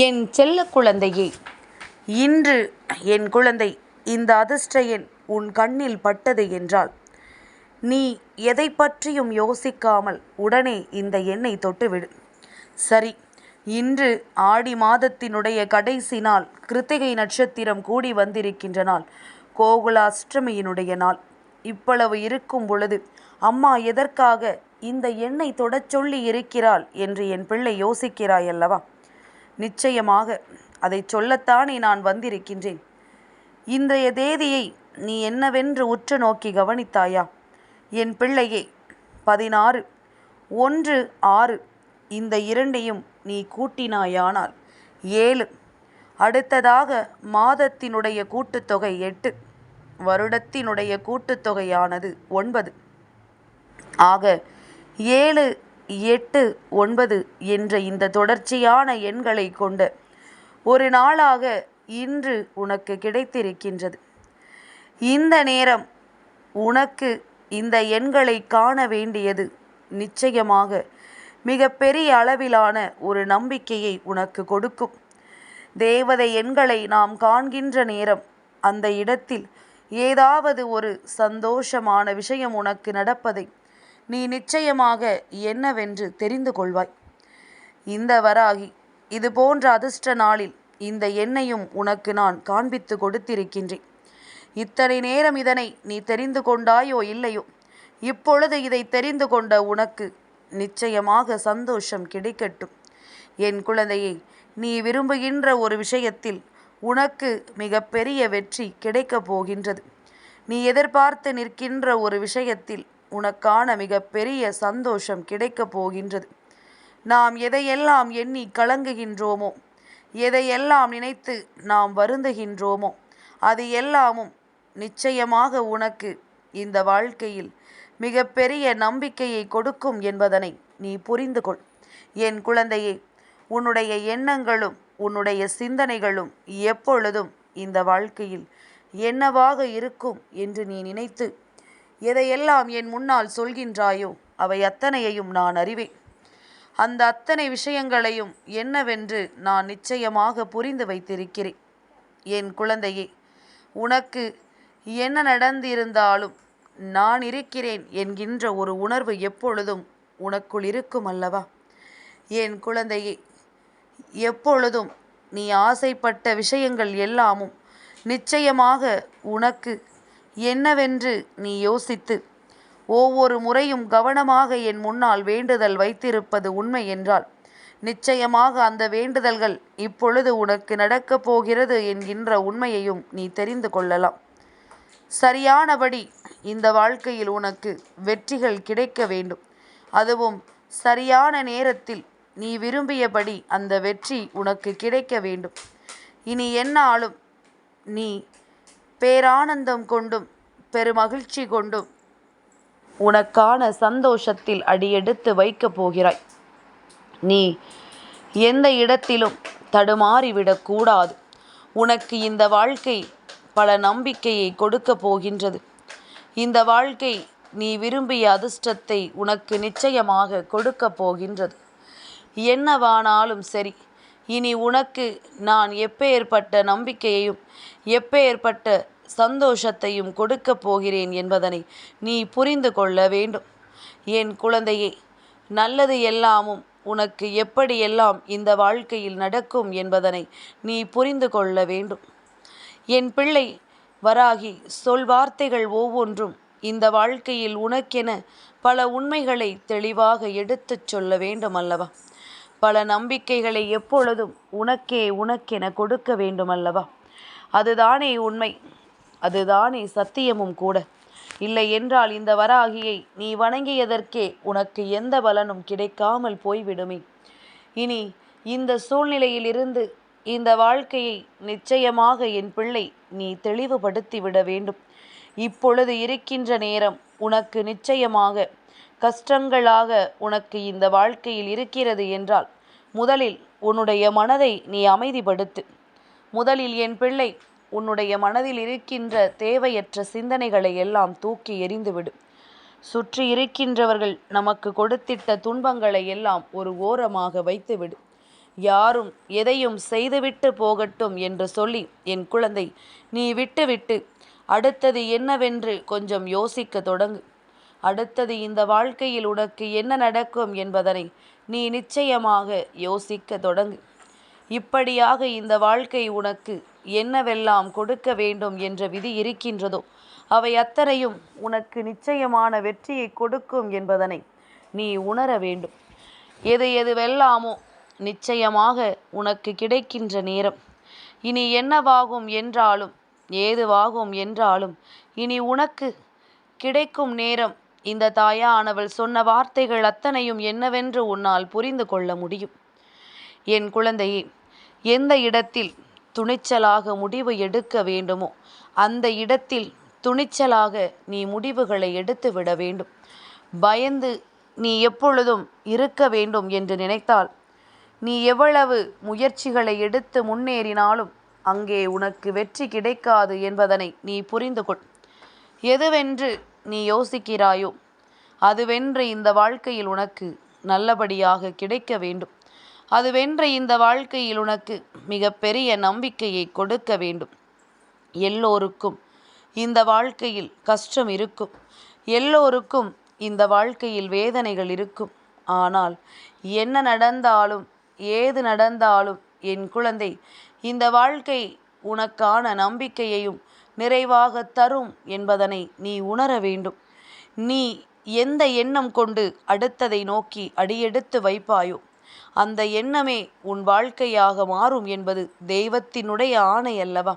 என் செல்ல குழந்தையே. இன்று என் குழந்தை இந்த அதிர்ஷ்ட எண் உன் கண்ணில் பட்டது என்றால் நீ எதை பற்றியும் யோசிக்காமல் உடனே இந்த எண்ணை தொட்டுவிடு. சரி இன்று ஆடி மாதத்தினுடைய கடைசி நாள் கிருத்திகை நட்சத்திரம் கூடி வந்திருக்கின்ற நாள் கோகுலாஷ்டமியினுடைய நாள். இவ்வளவு இருக்கும் பொழுது அம்மா எதற்காக இந்த எண்ணை தொடச் சொல்லி இருக்கிறாள் என்று என் பிள்ளை யோசிக்கிறாய் அல்லவா நிச்சயமாக அதை சொல்லத்தானே நான் வந்திருக்கின்றேன். இன்றைய தேதியை நீ என்னவென்று உற்று நோக்கி கவனித்தாயா? என் பிள்ளையே பதினாறு ஒன்று ஆறு இந்த இரண்டையும் நீ கூட்டினாயானால் ஏழு அடுத்ததாக மாதத்தினுடைய கூட்டுத்தொகை எட்டு வருடத்தினுடைய கூட்டுத்தொகையானது ஒன்பது. ஆக ஏழு எட்டு ஒன்பது என்ற இந்த தொடர்ச்சியான எண்களை கொண்ட ஒரு நாளாக இன்று உனக்கு கிடைத்திருக்கின்றது. இந்த நேரம் உனக்கு இந்த எண்களை காண வேண்டியது நிச்சயமாக மிக பெரிய அளவிலான ஒரு நம்பிக்கையை உனக்கு கொடுக்கும். தேவதை எண்களை நாம் காண்கின்ற நேரம் அந்த இடத்தில் ஏதாவது ஒரு சந்தோஷமான விஷயம் உனக்கு நடப்பதை நீ நிச்சயமாக என்னவென்று தெரிந்து கொள்வாய். இந்த வராகி இது போன்ற அதிர்ஷ்ட நாளில் இந்த எண்ணையும் உனக்கு நான் காண்பித்து கொடுத்திருக்கின்றேன். இத்தனை நேரம் இதனை நீ தெரிந்து கொண்டாயோ இல்லையோ? இப்பொழுது இதை தெரிந்து கொண்ட உனக்கு நிச்சயமாக சந்தோஷம் கிடைக்கட்டும். என் குழந்தையை நீ விரும்புகின்ற ஒரு விஷயத்தில் உனக்கு மிகப்பெரிய வெற்றி கிடைக்கப் போகின்றது. நீ எதிர்பார்த்து நிற்கின்ற ஒரு விஷயத்தில் உனக்கான மிகப்பெரிய சந்தோஷம் கிடைக்கப் போகின்றது. நாம் எதையெல்லாம் எண்ணி கலங்குகின்றோமோ எதையெல்லாம் நினைத்து நாம் வருந்துகின்றோமோ அது எல்லாமும் நிச்சயமாக உனக்கு இந்த வாழ்க்கையில் மிகப்பெரிய நம்பிக்கையை கொடுக்கும் என்பதனை நீ புரிந்து கொள் என் குழந்தையே உன்னுடைய எண்ணங்களும் உன்னுடைய சிந்தனைகளும் எப்பொழுதும் இந்த வாழ்க்கையில் என்னவாக இருக்கும் என்று நீ நினைத்து எதையெல்லாம் என் முன்னால் சொல்கின்றாயோ அவை அத்தனையையும் நான் அறிவேன். அந்த அத்தனை விஷயங்களையும் என்னவென்று நான் நிச்சயமாக புரிந்து வைத்திருக்கிறேன். என் குழந்தையே உனக்கு என்ன நடந்திருந்தாலும் நான் இருக்கிறேன் என்கின்ற ஒரு உணர்வு எப்பொழுதும் உனக்குள் இருக்கும் அல்லவா என் குழந்தையே எப்பொழுதும் நீ ஆசைப்பட்ட விஷயங்கள் எல்லாமும் நிச்சயமாக உனக்கு என்னவென்று நீ யோசித்து ஒவ்வொரு முறையும் கவனமாக என் முன்னால் வேண்டுதல் வைத்திருப்பது உண்மை என்றால் நிச்சயமாக அந்த வேண்டுதல்கள் இப்பொழுது உனக்கு நடக்கப் போகிறது என்கின்ற உண்மையையும் நீ தெரிந்து கொள்ளலாம். சரியானபடி இந்த வாழ்க்கையில் உனக்கு வெற்றிகள் கிடைக்க வேண்டும். அதுவும் சரியான நேரத்தில் நீ விரும்பியபடி அந்த வெற்றி உனக்கு கிடைக்க வேண்டும். இனி என்னாலும் நீ பேரானந்தம் கொண்டும் பெருமகிழ்ச்சி கொண்டும் உனக்கான சந்தோஷத்தில் அடியெடுத்து வைக்கப் போகிறாய். நீ எந்த இடத்திலும் தடுமாறிவிடக்கூடாது உனக்கு இந்த வாழ்க்கை பல நம்பிக்கையை கொடுக்கப் போகின்றது. இந்த வாழ்க்கை நீ விரும்பிய அதிர்ஷ்டத்தை உனக்கு நிச்சயமாக கொடுக்கப் போகின்றது. என்னவானாலும் சரி இனி உனக்கு நான் எப்பேற்பட்ட நம்பிக்கையையும் எப்பேற்பட்ட சந்தோஷத்தையும் கொடுக்கப் போகிறேன் என்பதனை நீ புரிந்து கொள்ள வேண்டும். என் குழந்தையே நல்லது எல்லாமும் உனக்கு எப்படியெல்லாம் இந்த வாழ்க்கையில் நடக்கும் என்பதனை நீ புரிந்து கொள்ள வேண்டும். என் பிள்ளை வராகி சொல் வார்த்தைகள் ஒவ்வொன்றும் இந்த வாழ்க்கையில் உனக்கென பல உண்மைகளை தெளிவாக எடுத்துச் சொல்ல வேண்டும் அல்லவா பல நம்பிக்கைகளை எப்பொழுதும் உனக்கே உனக்கென கொடுக்க வேண்டும் அல்லவா அதுதானே உண்மை. அதுதானே சத்தியமும் கூட. இல்லை என்றால் இந்த வராகியை நீ வணங்கியதற்கே உனக்கு எந்த பலனும் கிடைக்காமல் போய்விடுமே. இனி இந்த சூழ்நிலையிலிருந்து இந்த வாழ்க்கையை நிச்சயமாக என் பிள்ளை நீ தெளிவுபடுத்தி விட வேண்டும். இப்பொழுது இருக்கின்ற நேரம் உனக்கு நிச்சயமாக கஷ்டங்களாக உனக்கு இந்த வாழ்க்கையில் இருக்கிறது என்றால் முதலில் உன்னுடைய மனதை நீ அமைதிப்படுத்து. முதலில் என் பிள்ளை உன்னுடைய மனதில் இருக்கின்ற தேவையற்ற சிந்தனைகளை எல்லாம் தூக்கி எறிந்துவிடு. சுற்றி இருக்கின்றவர்கள் நமக்கு கொடுத்திட்ட துன்பங்களை எல்லாம் ஒரு ஓரமாக வைத்துவிடு. யாரும் எதையும் செய்துவிட்டு போகட்டும் என்று சொல்லி என் குழந்தை நீ விட்டுவிட்டு அடுத்தது என்னவென்று கொஞ்சம் யோசிக்க தொடங்கு. அடுத்தது இந்த வாழ்க்கையில் உனக்கு என்ன நடக்கும் என்பதனை நீ நிச்சயமாக யோசிக்க தொடங்கு. இப்படியாக இந்த வாழ்க்கை உனக்கு என்னவெல்லாம் கொடுக்க வேண்டும் என்ற விதி இருக்கின்றதோ அவை அத்தனையும் உனக்கு நிச்சயமான வெற்றியை கொடுக்கும் என்பதனை நீ உணர வேண்டும். எது எதுவெல்லாமோ நிச்சயமாக உனக்கு கிடைக்கின்ற நேரம். இனி என்னவாகும் என்றாலும் ஏதுவாகும் என்றாலும் இனி உனக்கு கிடைக்கும் நேரம் இந்த தாயானவள் சொன்ன வார்த்தைகள் அத்தனையும் என்னவென்று உன்னால் புரிந்து கொள்ள முடியும். என் குழந்தையே எந்த இடத்தில் துணிச்சலாக முடிவு எடுக்க வேண்டுமோ அந்த இடத்தில் துணிச்சலாக நீ முடிவுகளை எடுத்து விட வேண்டும். பயந்து நீ எப்பொழுதும் இருக்க வேண்டும் என்று நினைத்தால் நீ எவ்வளவு முயற்சிகளை எடுத்து முன்னேறினாலும் அங்கே உனக்கு வெற்றி கிடைக்காது என்பதனை நீ புரிந்து கொள். எதுவென்று நீ யோசிக்கிறாயோ? அதுவென்று இந்த வாழ்க்கையில் உனக்கு நல்லபடியாக கிடைக்க வேண்டும். அதுவென்று இந்த வாழ்க்கையில் உனக்கு மிகப்பெரிய நம்பிக்கையை கொடுக்க வேண்டும். எல்லோருக்கும் இந்த வாழ்க்கையில் கஷ்டம் இருக்கும். எல்லோருக்கும் இந்த வாழ்க்கையில் வேதனைகள் இருக்கும். ஆனால் என்ன நடந்தாலும் ஏது நடந்தாலும் என் குழந்தை இந்த வாழ்க்கை உனக்கான நம்பிக்கையையும் நிறைவாக தரும் என்பதனை நீ உணர வேண்டும். நீ எந்த எண்ணம் கொண்டு அடுத்ததை நோக்கி அடியெடுத்து வைப்பாயோ அந்த எண்ணமே உன் வாழ்க்கையாக மாறும் என்பது தெய்வத்தினுடைய ஆணை அல்லவா?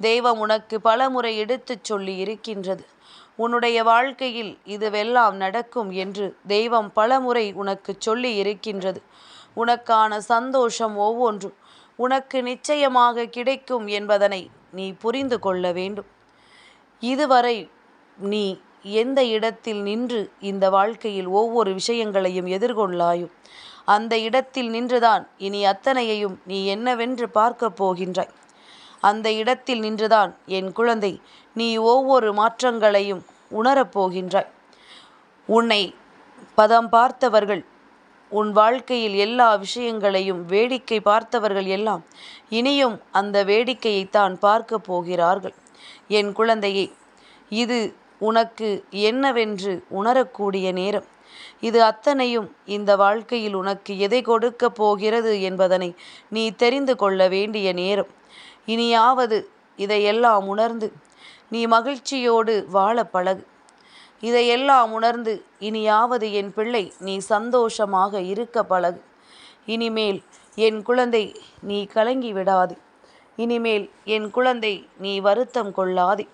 தெய்வம் உனக்கு பலமுறை எடுத்துச் சொல்லி இருக்கின்றது. உன்னுடைய வாழ்க்கையில் இதுவெல்லாம் நடக்கும் என்று தெய்வம் பலமுறை உனக்கு சொல்லி இருக்கின்றது. உனக்கான சந்தோஷம் ஒவ்வொன்றும் உனக்கு நிச்சயமாக கிடைக்கும் என்பதனை நீ புரிந்து கொள்ள வேண்டும். இதுவரை நீ எந்த இடத்தில் நின்று இந்த வாழ்க்கையில் ஒவ்வொரு விஷயங்களையும் எதிர்கொள்ளாயும் அந்த இடத்தில் நின்றுதான் இனி அத்தனையையும் நீ என்னவென்று பார்க்கப் போகின்றாய். அந்த இடத்தில் நின்றுதான் என் குழந்தை நீ ஒவ்வொரு மாற்றங்களையும் உணரப் போகின்றாய். உன்னை பதம் பார்த்தவர்கள் உன் வாழ்க்கையில் எல்லா விஷயங்களையும் வேடிக்கை பார்த்தவர்கள் எல்லாம் இனியும் அந்த வேடிக்கையைத்தான் பார்க்க போகிறார்கள். என் குழந்தையே இது உனக்கு என்னவென்று உணரக்கூடிய நேரம். இது அத்தனையும் இந்த வாழ்க்கையில் உனக்கு எதை கொடுக்க போகிறது என்பதனை நீ தெரிந்து கொள்ள வேண்டிய நேரம். இனியாவது இதையெல்லாம் உணர்ந்து நீ மகிழ்ச்சியோடு வாழ பழகு. இதையெல்லாம் உணர்ந்து இனியாவது என் பிள்ளை நீ சந்தோஷமாக இருக்க பழகு. இனிமேல் என் குழந்தை நீ கலங்கி விடாது. இனிமேல் என் குழந்தை நீ வருத்தம் கொள்ளாதே.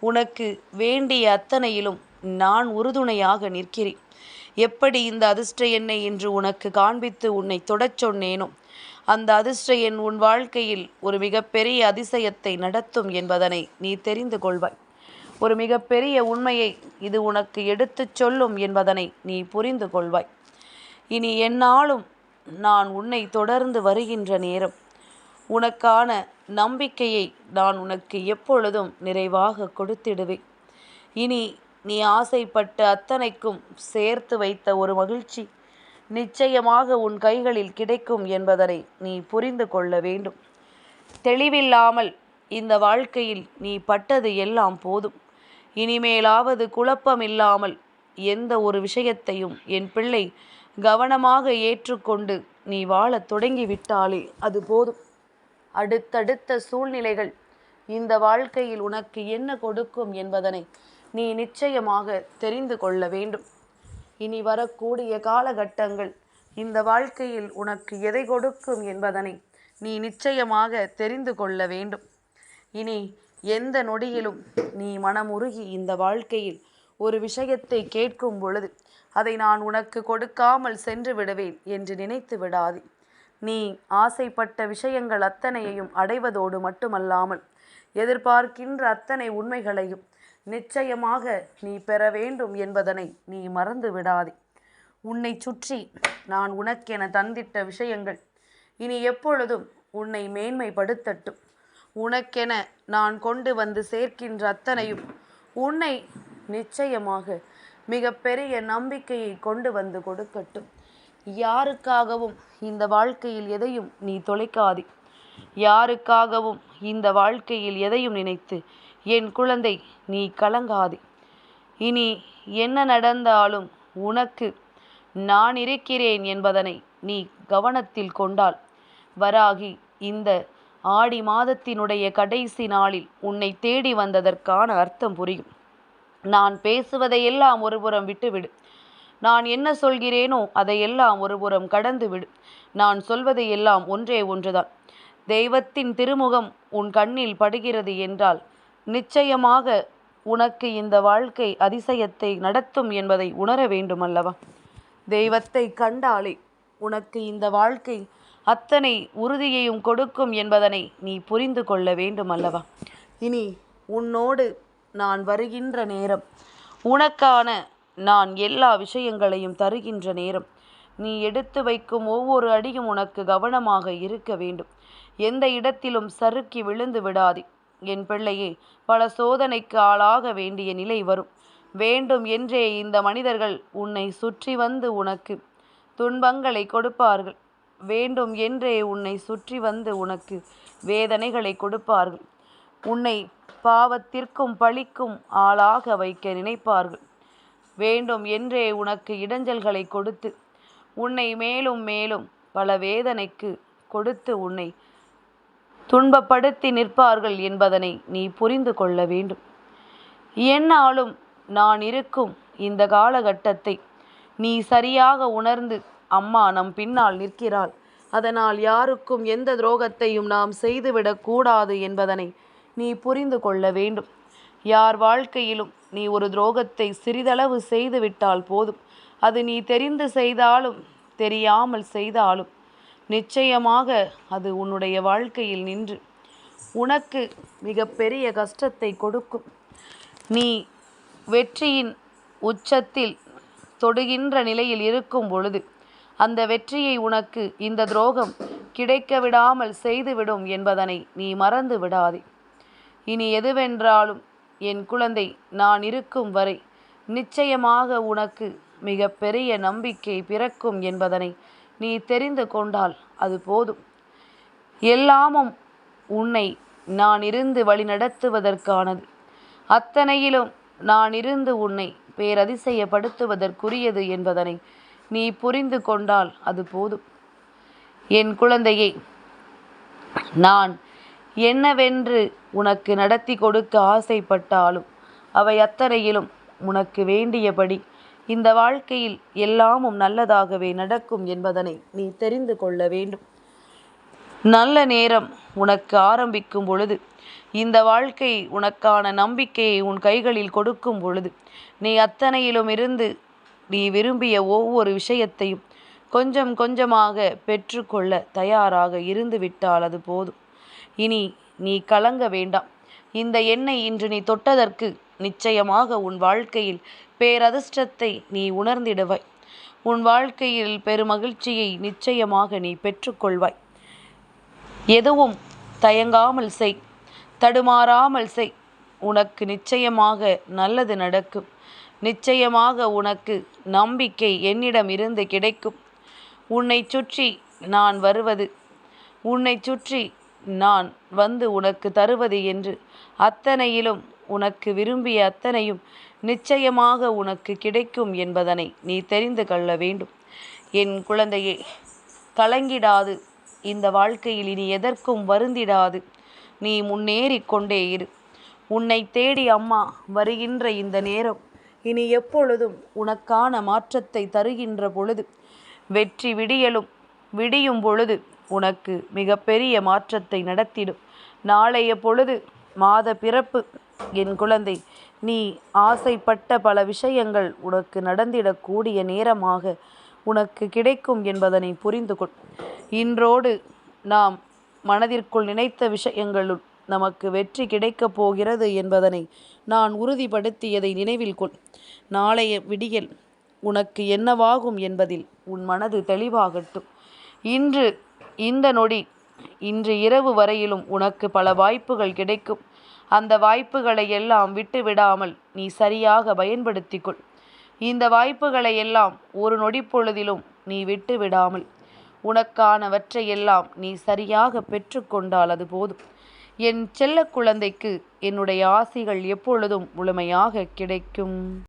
உனக்கு வேண்டிய அத்தனையிலும் நான் உறுதுணையாக நிற்கிறேன். எப்படி இந்த அதிர்ஷ்ட என்னை என்று உனக்கு காண்பித்து உன்னை தொடச் சொன்னேனோ? அந்த அதிர்ஷ்ட எண் உன் வாழ்க்கையில் ஒரு மிகப்பெரிய அதிசயத்தை நடத்தும் என்பதனை நீ தெரிந்து கொள்வாய். ஒரு மிகப்பெரிய உண்மையை இது உனக்கு எடுத்துச் சொல்லும் என்பதனை நீ புரிந்து கொள்வாய். இனி என்னாலும் நான் உன்னை தொடர்ந்து வருகின்ற நேரம் உனக்கான நம்பிக்கையை நான் உனக்கு எப்பொழுதும் நிறைவாக கொடுத்திடுவேன். இனி நீ ஆசைப்பட்ட அத்தனைக்கும் சேர்த்து வைத்த ஒரு மகிழ்ச்சி நிச்சயமாக உன் கைகளில் கிடைக்கும் என்பதனை நீ புரிந்து கொள்ள வேண்டும். தெளிவில்லாமல் இந்த வாழ்க்கையில் நீ பட்டது எல்லாம் போதும். இனிமேலாவது குழப்பமில்லாமல் எந்த ஒரு விஷயத்தையும் என் பிள்ளை கவனமாக ஏற்றுக்கொண்டு நீ வாழத் தொடங்கிவிட்டாலே அது போதும். அடுத்தடுத்த சூழ்நிலைகள் இந்த வாழ்க்கையில் உனக்கு என்ன கொடுக்கும் என்பதனை நீ நிச்சயமாக தெரிந்து கொள்ள வேண்டும். இனி வரக்கூடிய காலகட்டங்கள் இந்த வாழ்க்கையில் உனக்கு எதை கொடுக்கும் என்பதனை நீ நிச்சயமாக தெரிந்து கொள்ள வேண்டும். இனி எந்த நொடியிலும் நீ மனமுருகி இந்த வாழ்க்கையில் ஒரு விஷயத்தை கேட்கும் பொழுது அதை நான் உனக்கு கொடுக்காமல் சென்று விடுவேன் என்று நினைத்து விடாதே. நீ ஆசைப்பட்ட விஷயங்கள் அத்தனையையும் அடைவதோடு மட்டுமல்லாமல் எதிர்பார்க்கின்ற அத்தனை உண்மைகளையும் நிச்சயமாக நீ பெற வேண்டும் என்பதனை நீ மறந்து விடாதே. உன்னை சுற்றி நான் உனக்கென தந்திட்ட விஷயங்கள் இனி எப்பொழுதும் உன்னை மேன்மைப்படுத்தட்டும். உனக்கென நான் கொண்டு வந்து சேர்க்கின்ற அத்தனையும் உன்னை நிச்சயமாக மிக பெரிய நம்பிக்கையை கொண்டு வந்து கொடுக்கட்டும். யாருக்காகவும் இந்த வாழ்க்கையில் எதையும் நீ தொலைக்காதே. யாருக்காகவும் இந்த வாழ்க்கையில் எதையும் நினைத்து என் குழந்தை நீ கலங்காதே. இனி என்ன நடந்தாலும் உனக்கு நான் இருக்கிறேன் என்பதனை நீ கவனத்தில் கொண்டால் வராகி இந்த ஆடி மாதத்தினுடைய கடைசி நாளில் உன்னை தேடி வந்ததற்கான அர்த்தம் புரியும். நான் பேசுவதையெல்லாம் ஒருபுறம் விட்டுவிடு. நான் என்ன சொல்கிறேனோ அதையெல்லாம் ஒருபுறம் கடந்து விடு நான் சொல்வதையெல்லாம் ஒன்றே ஒன்றுதான். தெய்வத்தின் திருமுகம் உன் கண்ணில் படுகிறது என்றால் நிச்சயமாக உனக்கு இந்த வாழ்க்கை அதிசயத்தை நடத்தும் என்பதை உணர வேண்டுமல்லவா? தெய்வத்தை கண்டாலே உனக்கு இந்த வாழ்க்கை அத்தனை உறுதியையும் கொடுக்கும் என்பதனை நீ புரிந்து கொள்ள வேண்டுமல்லவா இனி உன்னோடு நான் வருகின்ற நேரம் உனக்கான நான் எல்லா விஷயங்களையும் தருகின்ற நேரம் நீ எடுத்து வைக்கும் ஒவ்வொரு அடியும் உனக்கு கவனமாக இருக்க வேண்டும். எந்த இடத்திலும் சறுக்கி விழுந்து விடாதே. என் பிள்ளையே பல சோதனைக்கு ஆளாக வேண்டிய நிலை வரும். வேண்டும் என்றே இந்த மனிதர்கள் உன்னை சுற்றி வந்து உனக்கு துன்பங்களை கொடுப்பார்கள். வேண்டும் என்றே உன்னை சுற்றி வந்து உனக்கு வேதனைகளை கொடுப்பார்கள். உன்னை பாவத்திற்கும் பழிக்கும் ஆளாக வைக்க நினைப்பார்கள். வேண்டும் என்றே உனக்கு இடைஞ்சல்களை கொடுத்து உன்னை மேலும் மேலும் பல வேதனைக்கு கொடுத்து உன்னை துன்பப்படுத்தி நிற்பார்கள் என்பதனை நீ புரிந்து கொள்ள வேண்டும். என்னாலும் நான் இருக்கும் இந்த காலகட்டத்தை நீ சரியாக உணர்ந்து அம்மா நம் பின்னால் நிற்கிறாள். அதனால் யாருக்கும் எந்த துரோகத்தையும் நாம் செய்துவிடக் கூடாது என்பதனை நீ புரிந்து கொள்ள வேண்டும். யார் வாழ்க்கையிலும் நீ ஒரு துரோகத்தை சிறிதளவு செய்துவிட்டால் போதும். அது நீ தெரிந்து செய்தாலும் தெரியாமல் செய்தாலும். நிச்சயமாக அது உன்னுடைய வாழ்க்கையில் நின்று உனக்கு மிகப்பெரிய கஷ்டத்தை கொடுக்கும். நீ வெற்றியின் உச்சத்தில் தொடுகின்ற நிலையில் இருக்கும் பொழுது அந்த வெற்றியை உனக்கு இந்த துரோகம் கிடைக்க விடாமல் செய்துவிடும் என்பதனை நீ மறந்து விடாதே. இனி எதுவென்றாலும் என் குழந்தை நான் இருக்கும் வரை நிச்சயமாக உனக்கு மிக பெரிய நம்பிக்கை பிறக்கும் என்பதனை நீ தெரிந்து கொண்டால் அது போதும். எல்லாமும் உன்னை நான் இருந்து வழிநடத்துவதற்கானது. அத்தனையிலும் நான் இருந்து உன்னை பேரதிசயப்படுத்துவதற்குரியது என்பதனை நீ புரிந்து கொண்டால் அது போதும். என் குழந்தையை நான் என்னவென்று உனக்கு நடத்தி கொடுக்க ஆசைப்பட்டாலும் அவை அத்தனையிலும் உனக்கு வேண்டியபடி இந்த வாழ்க்கையில் எல்லாமும் நல்லதாகவே நடக்கும் என்பதனை நீ தெரிந்து கொள்ள வேண்டும். நல்ல நேரம் உனக்கு ஆரம்பிக்கும் பொழுது இந்த வாழ்க்கை உனக்கான நம்பிக்கையை உன் கைகளில் கொடுக்கும் பொழுது நீ அத்தனையிலும் இருந்து நீ விரும்பிய ஒவ்வொரு விஷயத்தையும் கொஞ்சம் கொஞ்சமாக பெற்றுக்கொள்ள தயாராக இருந்துவிட்டால் அது போதும். இனி நீ கலங்க வேண்டாம். இந்த எண்ணெய் இன்று நீ தொட்டதற்கு நிச்சயமாக உன் வாழ்க்கையில் பேரதிர்ஷ்டத்தை நீ உணர்ந்திடுவாய். உன் வாழ்க்கையில் பெருமகிழ்ச்சியை நிச்சயமாக நீ பெற்றுக்கொள்வாய். எதுவும் தயங்காமல் செய். தடுமாறாமல் செய். உனக்கு நிச்சயமாக நல்லது நடக்கும். நிச்சயமாக உனக்கு நம்பிக்கை என்னிடம் இருந்து கிடைக்கும். உன்னை சுற்றி நான் வருவது. உன்னை சுற்றி நான் வந்து உனக்கு தருவது என்று அத்தனையிலும் உனக்கு விரும்பிய அத்தனையும் நிச்சயமாக உனக்கு கிடைக்கும் என்பதனை நீ தெரிந்து கொள்ள வேண்டும். என் குழந்தையே கலங்கிடாது. இந்த வாழ்க்கையில் இனி எதற்கும் வருந்திடாது. நீ முன்னேறி கொண்டே இரு. உன்னை தேடி அம்மா வருகின்ற இந்த நேரம் இனி எப்பொழுதும் உனக்கான மாற்றத்தை தருகின்ற பொழுது வெற்றி விடியலும் விடியும் பொழுது உனக்கு மிகப்பெரிய மாற்றத்தை நடத்திடும். நாளைய பொழுது மாத பிறப்பு. என் குழந்தை நீ ஆசைப்பட்ட பல விஷயங்கள் உனக்கு நடந்திடக்கூடிய நேரமாக உனக்கு கிடைக்கும் என்பதனை புரிந்து கொள் இன்றோடு நாம் மனதிற்குள் நினைத்த விஷயங்களுள் நமக்கு வெற்றி கிடைக்கப் போகிறது என்பதனை நான் உறுதிப்படுத்தியதை நினைவில் கொள். நாளைய விடியல் உனக்கு என்னவாகும் என்பதில் உன் மனது தெளிவாகட்டும். இன்று இந்த நொடி இன்று இரவு வரையிலும் உனக்கு பல வாய்ப்புகள் கிடைக்கும். அந்த வாய்ப்புகளை எல்லாம் விட்டு விடாமல் நீ சரியாக பயன்படுத்திக்கொள். இந்த வாய்ப்புகளை எல்லாம் ஒரு நொடிப்பொழுதிலும் நீ விட்டு விடாமல் உனக்கானவற்றை எல்லாம் நீ சரியாக பெற்றுக்கொண்டால் அது போதும். என் செல்ல குழந்தைக்கு என்னுடைய ஆசிகள் எப்பொழுதும் முழுமையாக கிடைக்கும்.